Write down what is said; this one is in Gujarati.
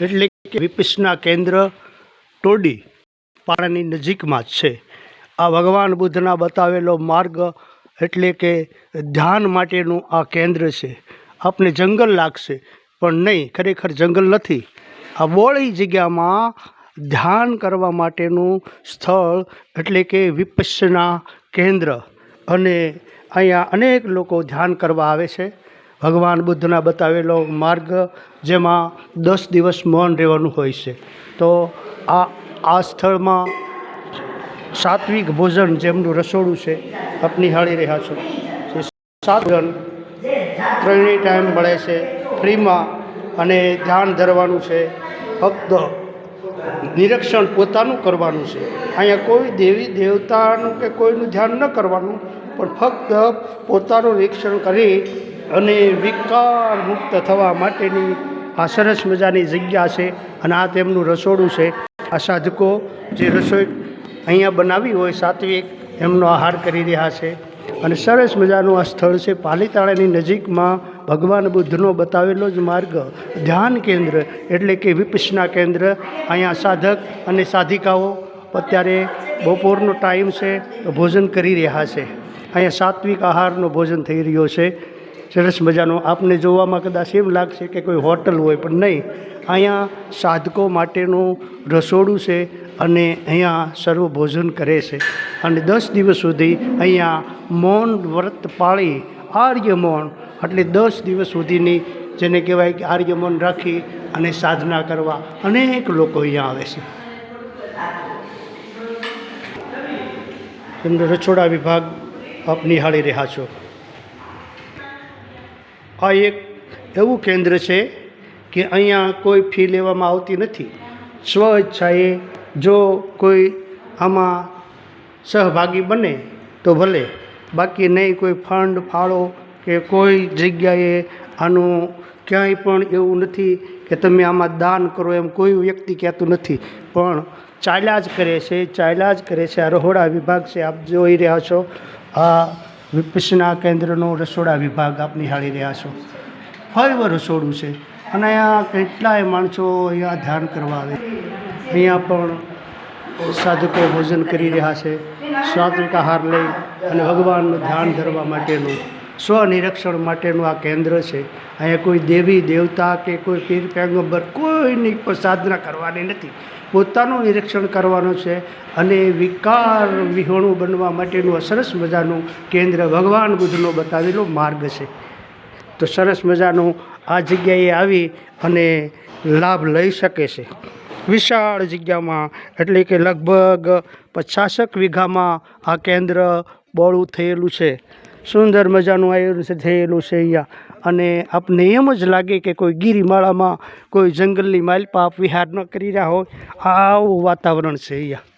એટલે કે વિપસના કેન્દ્ર ટોડી પાણાની નજીકમાં જ છે. આ ભગવાન બુદ્ધના બતાવેલો માર્ગ એટલે કે ધ્યાન માટેનું આ કેન્દ્ર છે. આપને જંગલ લાગશે, પણ નહીં, ખરેખર જંગલ નથી. આ બોળી જગ્યામાં ધ્યાન કરવા માટેનું સ્થળ એટલે કે વિપસના કેન્દ્ર. અને અહીંયા અનેક લોકો ધ્યાન કરવા આવે છે. ભગવાન બુદ્ધના બતાવેલો માર્ગ જેમાં દસ દિવસ મૌન રહેવાનું હોય છે. તો આ આ સ્થળમાં સાત્વિક ભોજન જેમનું રસોડું છે, આપ નિહાળી રહ્યા છો. સાધન ત્રણેય ટાઈમ મળે છે, ફ્રીમાં અને ધ્યાન ધરવાનું છે ફક્ત નિરીક્ષણ પોતાનું કરવાનું છે. અહીંયા કોઈ દેવી દેવતાનું કે કોઈનું ધ્યાન ન કરવાનું, પણ ફક્ત પોતાનું નિરીક્ષણ કરી અને વિકાર મુક્ત થવા માટેની આ સરસ મજાની જગ્યા છે અને આ તેમનું રસોડું છે. આ સાધકો જે રસોઈ અહીંયા બનાવી હોય સાત્વિક, એમનો આહાર કરી રહ્યા છે. અને સરસ મજાનું આ સ્થળ છે પાલીતાણાની નજીકમાં ભગવાન બુદ્ધનો બતાવેલો જ માર્ગ. ધ્યાન કેન્દ્ર એટલે કે વિપસના કેન્દ્ર. અહીંયા સાધક અને સાધિકાઓ અત્યારે બપોરનો ટાઈમ છે, ભોજન કરી રહ્યા છે. અહીંયા સાત્વિક આહારનો ભોજન થઈ રહ્યો છે. સરસ મજાનો. આપને જોવામાં કદાચ એમ લાગશે કે કોઈ હોટલ હોય, પણ નહીં. અહીંયા સાધકો માટેનું રસોડું છે અને અહીંયા સર્વ ભોજન કરે છે. અને દસ દિવસ સુધી અહીંયા મૌન વ્રત પાળી આર્ય મૌન, એટલે દસ દિવસ સુધીની જેને કહેવાય કે આર્ય મૌન રાખી અને સાધના કરવા અનેક લોકો અહીંયા આવે છે. એમનો રસોડા વિભાગ આપ નિહાળી રહ્યા છો. આ એક એવું કેન્દ્ર છે કે અહીંયા કોઈ ફી લેવામાં આવતી નથી. સ્વ ઈચ્છાએ જો કોઈ આમાં સહભાગી બને તો ભલે. બાકી નહીં કોઈ ફંડ, ફાળો કે કોઈ જગ્યાએ આનું ક્યાંય પણ એવું નથી કે તમે આમાં દાન કરો એમ કોઈ વ્યક્તિ કહેતું નથી. પણ ચાલ્યા જ કરે છે, ચાલ્યા જ કરે છે. આ રહોડા વિભાગ છે, આપ જોઈ રહ્યા છો. આ વિપસના કેન્દ્રનો રસોડા વિભાગ આપ નિહાળી રહ્યા છો. ફાઈવ રસોડું છે અને અહીંયા કેટલાય માણસો અહીંયા ધ્યાન કરવા આવે. અહીંયા પણ સાધકો ભોજન કરી રહ્યા છે. સાત્વિક આહાર લઈ અને ભગવાનનું ધ્યાન ધરવા માટેનું સ્વનિરીક્ષણ માટેનું આ કેન્દ્ર છે. અહીંયા કોઈ દેવી, દેવતા કે કોઈ પીર, પેગંબર કોઈની સાધના કરવાની નથી. પોતાનું નિરીક્ષણ કરવાનું છે અને વિકાર, વિહોણું બનવા માટેનું સરસ મજાનું કેન્દ્ર ભગવાન બુદ્ધનો બતાવેલો માર્ગ છે. તો સરસ મજાનું આ જગ્યાએ આવી અને લાભ લઈ શકે છે. વિશાળ જગ્યામાં એટલે કે લગભગ પચાસક વીઘામાં આ કેન્દ્ર બોળું થયેલું છે. સુંદર મજાનું આયોજન થયેલું છે અહીંયા. અને આપને એમ જ લાગે કે કોઈ ગીરીમાળામાં કોઈ જંગલની માલપા વિહાર ન કરી રહ્યા હોય. આવું વાતાવરણ છે અહીંયા.